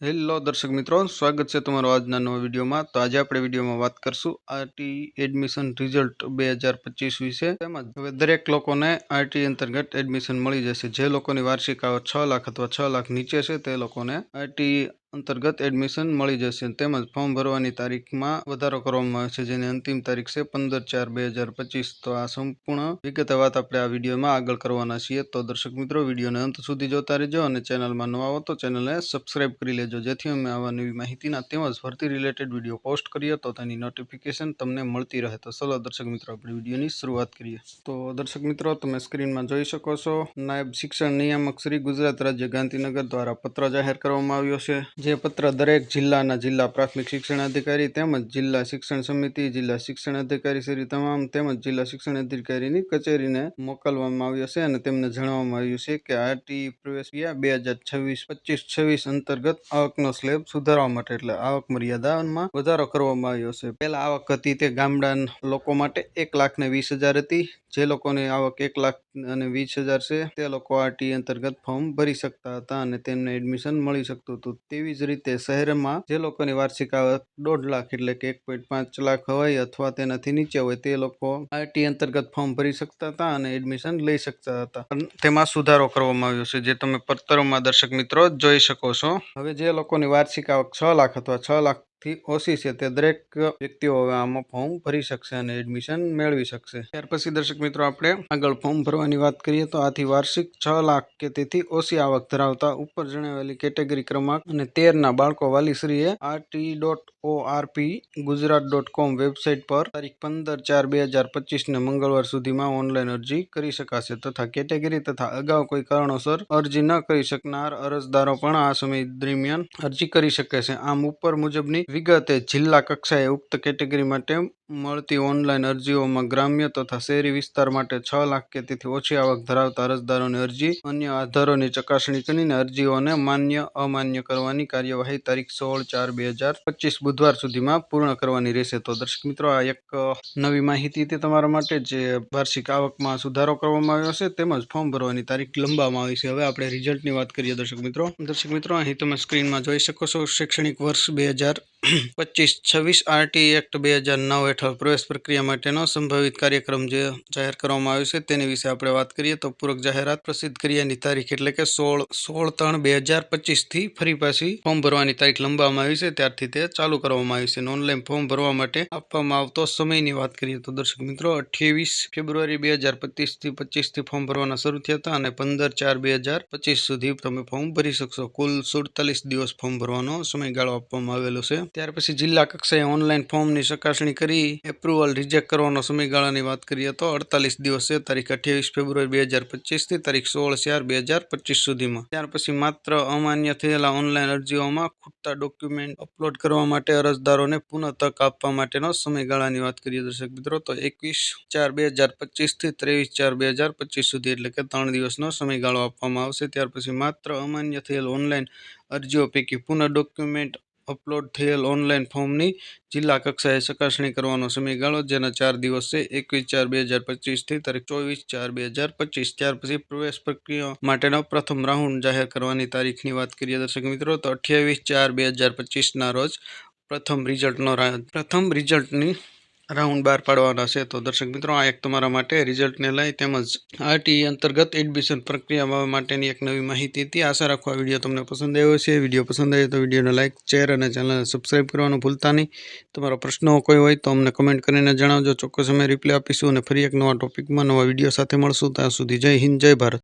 Hello દર્શક મિત્રો, સ્વાગત છે તમારો આજના નવા વિડીયોમાં. તો આજે આપણે વિડીયોમાં વાત કરશું આરટી એડમિશન રિઝલ્ટ બે હજાર પચીસ વિશે. તેમજ હવે દરેક લોકોને આરટી અંતર્ગત એડમિશન મળી જશે. જે લોકોની વાર્ષિક આવક છ લાખ અથવા છ લાખ નીચે છે, તે લોકોને આરટી અંતર્ગત એડમિશન મળી જશે. તેમજ ફોર્મ ભરવાની તારીખમાં વધારો કરવામાં આવ્યો છે જેની અંતિમ તારીખ છે પંદર ચાર બે હજાર પચીસ. તો આ સંપૂર્ણ વિગત વાત આપણે આ વિડીયોમાં આગળ કરવાના છીએ. તો દર્શક મિત્રો, વિડીયોને અંત સુધી જોતા રહેજો અને ચેનલમાં નવા હો તો ચેનલને સબસ્ક્રાઇબ કરી લેજો, જેથી અમે આવા નવી માહિતીના તેમજ ભરતી રિલેટેડ વીડિયો પોસ્ટ કરીએ તો તેની નોટિફિકેશન તમને મળતી રહે. તો ચલો દર્શક મિત્રો, આપણે વિડીયોની શરૂઆત કરીએ. તો દર્શક મિત્રો, તમે સ્ક્રીનમાં જોઈ શકો છો, નાયબ શિક્ષણ નિયામક શ્રી ગુજરાત રાજ્ય ગાંધીનગર દ્વારા પત્ર જાહેર કરવામાં આવ્યો છે. જે પત્ર દરેક જિલ્લાના જિલ્લા પ્રાથમિક શિક્ષણ અધિકારી તેમજ જિલ્લા શિક્ષણ સમિતિ, જિલ્લા શિક્ષણ અધિકારી શ્રી તમામ તેમજ જિલ્લા શિક્ષણ અધિકારીની કચેરીને મોકલવામાં આવ્યો છે અને તેમને જણાવવામાં આવ્યું છે કે આરટી પ્રવેશિયા બે હજાર છવ્વીસ, પચીસ, છવ્વીસ અંતર્ગત આવકનો સ્લેબ સુધારવા માટે એટલે આવક મર્યાદામાં વધારો કરવામાં આવ્યો છે. પહેલા આવક હતી તે ગામડા લોકો માટે એક લાખ ને વીસ હજાર હતી. જે લોકોની આવક એક લાખ અને વીસ હજાર છે તે લોકો આરટી અંતર્ગત ફોર્મ ભરી શકતા હતા અને તેમને એડમિશન મળી શકતું હતું. તેવી જ રીતે શહેરમાં જે લોકોની વાર્ષિક આવક દોઢ લાખ એટલે કે એક પોઈન્ટ પાંચ લાખ હોય અથવા તેનાથી નીચે હોય, તે લોકો આઈટી અંતર્ગત ફોર્મ ભરી શકતા હતા અને એડમિશન લઈ શકતા હતા. તેમાં સુધારો કરવામાં આવ્યો છે, જે તમે પત્રોમાં દર્શક મિત્રો જોઈ શકો છો. હવે જે લોકોની વાર્ષિક આવક છ લાખ અથવા છ લાખ થી ઓછી છે. તે દરેક વ્યક્તિઓ હવે આમાં ફોર્મ ભરી શકશે અને એડમિશન મેળવી શકશે. ત્યાર પછી દર્શક મિત્રો, આપણે આગળ ફોર્મ ભરવાની વાત કરીએ તો આથી વાર્ષિક છ લાખ કે તેથી ઓછી આવક ધરાવતા ઉપર જણાવેલી કેટેગરી ક્રમાંક અને તેરના બાળકો વાલીશ્રીએ RT dot O RP Gujarat dot com website પર તારીખ પંદર ચાર બે હજાર પચીસને મંગળવાર સુધીમાં ઓનલાઈન અરજી કરી શકાશે તથા કેટેગરી તથા અગાઉ કોઈ કારણોસર અરજી ન કરી શકનાર અરજદારો પણ આ સમય દરમિયાન અરજી કરી શકે છે. આમ ઉપર મુજબની વિગતે જિલ્લા કક્ષાએ ઉક્ત કેટેગરી માટે મળતી ઓનલાઈન અરજીઓમાં ગ્રામ્ય તથા શહેરી વિસ્તાર માટે છ લાખ કે તેથી ઓછી આવક ધરાવતા અરજદારોની અરજી, અન્ય આધારોની ચકાસણી કરીને અરજીઓને માન્ય, અમાન્ય કરવાની કાર્યવાહી તારીખ સોળ ચાર બે હજાર પચીસ બુધવાર સુધીમાં પૂર્ણ કરવાની રહેશે. તો દર્શક મિત્રો, આ એક નવી માહિતી હતી તમારા માટે જે વાર્ષિક આવકમાં સુધારો કરવામાં આવ્યો છે તેમજ ફોર્મ ભરવાની તારીખ લંબાવવામાં આવી છે. હવે આપણે રિઝલ્ટની વાત કરીએ દર્શક મિત્રો. દર્શક મિત્રો, અહીં તમે સ્ક્રીનમાં જોઈ શકો છો, શૈક્ષણિક વર્ષ બે હજાર પચીસ છવ્વીસ, આરટી એક્ટ બે હજાર નવ હેઠળ પ્રવેશ પ્રક્રિયા માટેનો સંભવિત કાર્યક્રમ જે જાહેર કરવામાં આવ્યો છે તેની વિશે આપણે વાત કરીએ તો પૂરક જાહેરાત પ્રસિદ્ધ કર્યાની તારીખ એટલે કે સોળ સોળ ત્રણ બે હજાર પચીસથી ફરી પાછી ફોર્મ ભરવાની તારીખ લંબાવવામાં આવી છે. ત્યારથી તે ચાલુ કરવામાં આવી છે ઓનલાઈન ફોર્મ ભરવા માટે આપવામાં આવતો સમયની વાત કરીએ તો દર્શક મિત્રો, અઠ્યાવીસ ફેબ્રુઆરી બે હજાર પચીસથી પચીસથી ફોર્મ ભરવાના શરૂ થયા હતા અને પંદર ચાર બે હજાર પચીસ સુધી તમે ફોર્મ ભરી શકશો. કુલ સુડતાલીસ દિવસ ફોર્મ ભરવાનો સમયગાળો આપવામાં આવેલો છે. ત્યાર પછી જિલ્લા કક્ષાએ ઓનલાઈન ફોર્મની ચકાસણી કરી એપ્રુવલ રિજેક્ટ કરવાનો સમયગાળાની વાત કરીએ તો અડતાલીસ દિવસ છે, તારીખ અઠ્યાવીસ ફેબ્રુઆરી બે હજાર પચીસથી તારીખ સોળ ચાર બે હજાર પચીસ સુધીમાં. ત્યાર પછી માત્ર અમાન્ય થયેલા ઓનલાઈન અરજીઓમાં ખૂટતા ડોક્યુમેન્ટ અપલોડ કરવા માટે અરજદારોને પુનઃ તક આપવા માટેનો સમયગાળાની વાત કરીએ દર્શક મિત્રો, તો એકવીસ ચાર બે હજાર પચીસથી ત્રેવીસ ચાર બે હજાર પચીસ સુધી એટલે કે ત્રણ દિવસનો સમયગાળો આપવામાં આવશે. ત્યાર પછી માત્ર અમાન્ય થયેલ ઓનલાઈન અરજીઓ પૈકી પુનઃ ડોક્યુમેન્ટ અપલોડ થયેલ ઓનલાઈન ફોર્મની જિલ્લા કક્ષાએ ચકાસણી કરવાનો સમયગાળો, જેના ચાર દિવસ છે, એકવીસ ચાર બે હજાર પચીસથી તારીખ ચોવીસ ચાર બે હજાર પચીસ. ત્યાર પછી પ્રવેશ પ્રક્રિયા માટેનો પ્રથમ રાઉન્ડ જાહેર કરવાની તારીખની વાત કરીએ, દર્શક મિત્રો, તો અઠ્યાવીસ ચાર બે હજાર પચીસના રોજ પ્રથમ રિઝલ્ટનો પ્રથમ રિઝલ્ટની રાઉન્ડ બહાર પાડવાના છે. તો દર્શક મિત્રો, આ એક તમારા માટે રિઝલ્ટને લઈ તેમજ આરટી અંતર્ગત એડમિશન પ્રક્રિયા માટેની એક નવી માહિતી હતી. આશા રાખવા વીડિયો તમને પસંદ આવ્યો છે વીડિયો પસંદ આવ્યો તો વિડીયોને લાઇક શેર અને ચેનલને સબસ્ક્રાઈબ કરવાનું ભૂલતા નહીં. તમારા પ્રશ્નો કોઈ હોય તો અમને કમેન્ટ કરીને જણાવજો. ચોક્કસ અમે રિપ્લાય આપીશું અને ફરી એક નવા ટોપિકમાં નવા વીડિયો સાથે મળશું. ત્યાં સુધી જય હિન્દ, જય ભારત.